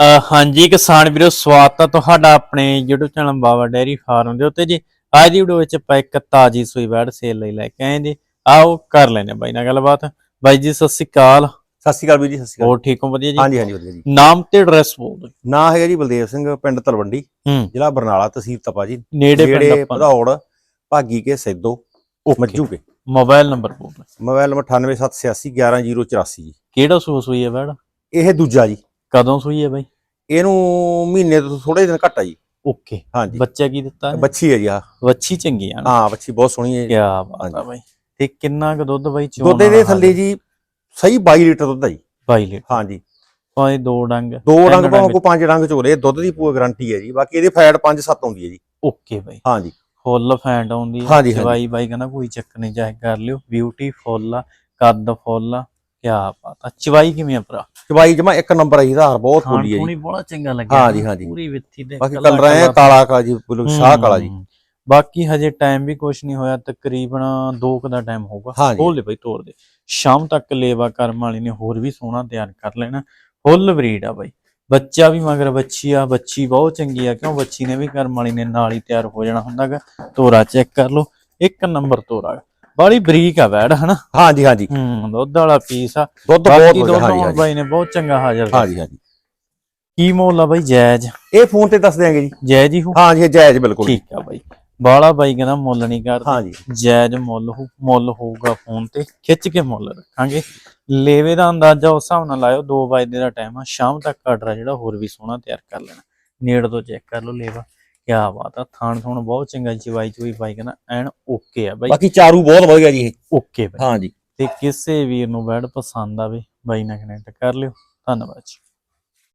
ਹਾਂਜੀ ਕਿਸਾਨ ਵੀਰੋ ਸਵਾਗਤ ਹੈ ਤੁਹਾਡਾ ਆਪਣੇ YouTube channel Baba dairy farm ਦੇ ਉੱਤੇ ਜੀ। ਅੱਜ ਦੀ ਵੀਡੀਓ ਵਿੱਚ ਆਪਾਂ ਇੱਕ ਤਾਜੀ ਸੂਈ ਬੈੜ ਸੇਲ ਲਈ ਲੈ ਕੇ ਆਏ ਜੀ। ਆਓ ਕਰ ਲੈਨੇ ਬਾਈ ਨਾਲ ਗੱਲਬਾਤ। ਬਾਈ ਜੀ ਸਤਿ ਸ਼੍ਰੀ ਅਕਾਲ। ਸਤਿ ਸ਼੍ਰੀ ਅਕਾਲ ਵੀਰ ਜੀ ਸਤਿ ਸ਼੍ਰੀ ਅਕਾਲ। ਹੋਰ ਠੀਕ ਹੋ? ਵਧੀਆ ਜੀ? ਹਾਂਜੀ ਹਾਂਜੀ ਵਧੀਆ ਜੀ। ਨਾਮ ਤੇ ਐਡਰੈਸ ਬੋਲ ਦਿਓ ਨਾਂ ਹੈਗਾ ਜੀ ਬਲਦੇਵ ਸਿੰਘ ਪਿੰਡ ਤਲਵੰਡੀ ਜ਼ਿਲ੍ਹਾ ਬਰਨਾਲਾ ਤਹਿਸੀਲ ਤਪਾ ਜੀ। ਨੇੜੇ ਪਿੰਡ ਭਦੌੜ ਭਾਗੀ ਕੇ ਸੈਦੋ ਮੱਜੂ ਕੇ। ਮੋਬਾਈਲ ਨੰਬਰ ਬੋਲ ਦਿਓ। ਮੋਬਾਈਲ ਨੰਬਰ 9878811084 ਜੀ। ਕਿਹੜਾ ਸੂ ਸੂਈ ਹੈ ਬੈੜ ਇਹ ਦੂਜਾ ਜੀ। ਕਦੋਂ ਸੂਈ ਹੈ ਬਾਈ? ਇਹਨੂੰ ਮਹੀਨੇ ਤੋਂ ਥੋੜੇ ਦਿਨ ਘੱਟ ਆ ਜੀ। ਓਕੇ। ਹਾਂਜੀ। ਬੱਚਾ ਕੀ ਦਿੱਤਾ ਹੈ? ਬੱਚੀ ਹੈ ਜੀ ਆ ਵੱਛੀ ਚੰਗੀ ਆ ਨਾ? ਹਾਂ ਬੱਚੀ ਬਹੁਤ ਸੋਹਣੀ ਹੈ ਕੀ। ਬਾਤ ਆ। ਬਾਈ। ਤੇ ਕਿੰਨਾ ਕੁ ਦੁੱਧ ਬਾਈ ਚੋਣ ਦੁੱਧ ਇਹਦੇ ਥੱਲੇ ਜੀ ਸਹੀ 22 ਲੀਟਰ ਦੁੱਧ ਆ ਜੀ। 22 ਲੀਟਰ। ਹਾਂਜੀ। ਭਾਵੇਂ ਦੋ ਡੰਗ ਦੋ ਰੰਗ ਭਾਵੇਂ ਡੰਗ। ਕੋਈ ਪੰਜ ਰੰਗ ਚੋਲੇ ਦੁੱਧ ਦੀ ਪੂਰੀ ਗਾਰੰਟੀ ਹੈ ਜੀ। ਬਾਕੀ ਇਹਦੇ ਫੈਟ 5-7 ਆਉਂਦੀ ਹੈ ਜੀ। Okay bye. ਹਾਂਜੀ। ਫੁੱਲ ਫੈਂਟ ਆਉਂਦੀ ਹਾਂਜੀ, ਹਾਂਜੀ। ਚਵਾਈ ਬਾਈ ਕਹਿੰਦਾ ਕੋਈ ਚੱਕਰ ਨਹੀਂ ਚਾਹੇ ਕਰ ਲਿਓ। ਬਿਊਟੀ ਫੁੱਲ ਆ ਕੱਦ ਫੁੱਲ ਆ। ਕਿਆ ਬਾਤ ਆ ਚਵਾਈ ਕਿਵੇਂ ਆ ਭਰਾ? ਚਵਾਈ ਜਮਾ ਇੱਕ ਨੰਬਰ ਆ ਜੀ ਆਧਾਰ ਬਹੁਤ ਖੋਲੀ ਹੈ ਜੀ। ਬੜਾ ਚੰਗਾ ਲੱਗਿਆ ਹਾਂਜੀ, ਨਾ, ਹਾਂਜੀ। ਪੂਰੀ ਵਿੱਥੀ ਤੇ ਬਾਕੀ ਕੱਲਾ- ਕਲਰ ਐ ਕੱਲਾ- ਕਾਲਾ ਜੀ ਬਿਲਕੁਲ ਸ਼ਾਹ ਕਾਲਾ ਜੀ। ਹੂੰ। ਬਾਕੀ ਹਜੇ ਟਾਈਮ ਵੀ ਕੁਛ ਨਹੀਂ ਹੋਇਆ ਤਕਰੀਬਨ 2 ਕੁ ਦਾ ਟਾਈਮ ਹੋਊਗਾ। ਖੋਲ ਦੇ ਬਾਈ ਤੋੜ ਦੇ। ਸ਼ਾਮ ਤੱਕ ਲੇਵਾ ਕਰਮ ਵਾਲੀ ਨੇ ਹੋਰ ਵੀ ਸੋਹਣਾ ਤਿਆਰ ਕਰ ਲੈਣਾ। ਫੁੱਲ ਬਰੀਡ ਆ ਬਾਈ। ਬੱਚਾ ਵੀ ਮਗਰ ਬੱਚੀ ਆ ਬੱਚੀ ਬਹੁਤ ਚੰਗੀ ਆ ਕਿਉਂ? ਬੱਚੀ ਨੇ ਵੀ ਕਰਮ ਵਾਲੀ ਨੇ ਨਾਲ ਹੀ ਤਿਆਰ ਹੋ ਜਾਣਾ ਹੁੰਦਾਗਾ। ਤੋਰਾ ਚੈੱਕ ਕਰ ਲਓ। ਇੱਕ ਨੰਬਰ ਤੋਰਾ ਬਾਹਲੀ ਬਰੀਕ ਆ ਵੈੜ ਹਨਾ? ਹਾਂਜੀ ਹਾਂਜੀ। ਹੂੰ ਦੁੱਧ ਵਾਲਾ ਪੀਸ ਆ। ਦੁੱਧ ਬਹੁਤ ਵਧੀਆ ਹਾਂਜੀ ਹਾਂਜੀ। ਬਾਈ ਨੇ ਬਹੁਤ ਚੰਗਾ ਹਾਜ਼ਰ ਹਾਂਜੀ ਹਾਂਜੀ। ਕੀ ਮੁੱਲ ਆ ਬਾਈ ਜਾਇਜ਼ ਇਹ ਫੋਨ ਤੇ ਦੱਸ ਦਿਆਂਗੇ ਜੀ। ਜਾਇਜ਼ ਹੀ ਹੋ ਹਾਂਜੀ ਜਾਇਜ਼ ਬਿਲਕੁਲ ਠੀਕ ਆ ਬਾਈ। ਬਾਲਾ ਬਾਈ ਕਹਿੰਦਾ ਮੁੱਲ ਨਹੀਂ ਕਰਦਾ। ਹਾਂਜੀ। ਜਾਇਜ਼ ਮੁੱਲ ਹੋ ਮੁੱਲ ਹੋਊਗਾ ਫੋਨ ਤੇ। ਖਿੱਚ ਕੇ ਮੁੱਲ ਰੱਖਾਂਗੇ। ਲੇਵੇ ਦਾ ਅੰਦਾਜ਼ਾ ਉਸ ਹਿਸਾਬ ਨਾਲ ਲਾਇਓ 2 ਵਜੇ ਦਾ ਟਾਈਮ ਆ ਸ਼ਾਮ ਤੱਕ ਆਰਡਰ ਜਿਹੜਾ ਹੋਰ ਵੀ ਸੋਹਣਾ ਤਿਆਰ ਕਰ ਲੈਣਾ। ਨੇੜ ਤੋਂ ਚੈੱਕ ਕਰ ਲਓ ਲੇਵਾ। ਕਿਆ ਬਾਤ ਆ ਥਾਣ ਥੁਣ ਬਹੁਤ ਚੰਗਾ ਚਵਾਈ ਚੁਈ ਬਾਈ ਕਹਿੰਦਾ ਐਨ ਓਕੇ ਆ ਬਾਈ। ਬਾਕੀ ਚਾਰੂ ਬਹੁਤ ਵਧੀਆ ਜੀ ਇਹ। Okay bye. ਹਾਂਜੀ ਤੇ ਕਿਸੇ ਵੀਰ ਨੂੰ ਬੈਡ ਪਸੰਦ ਆਵੇ ਬਾਈ ਨਾਲ ਕਨੈਕਟ ਕਰ ਲਿਓ। ਧੰਨਵਾਦ ਜੀ।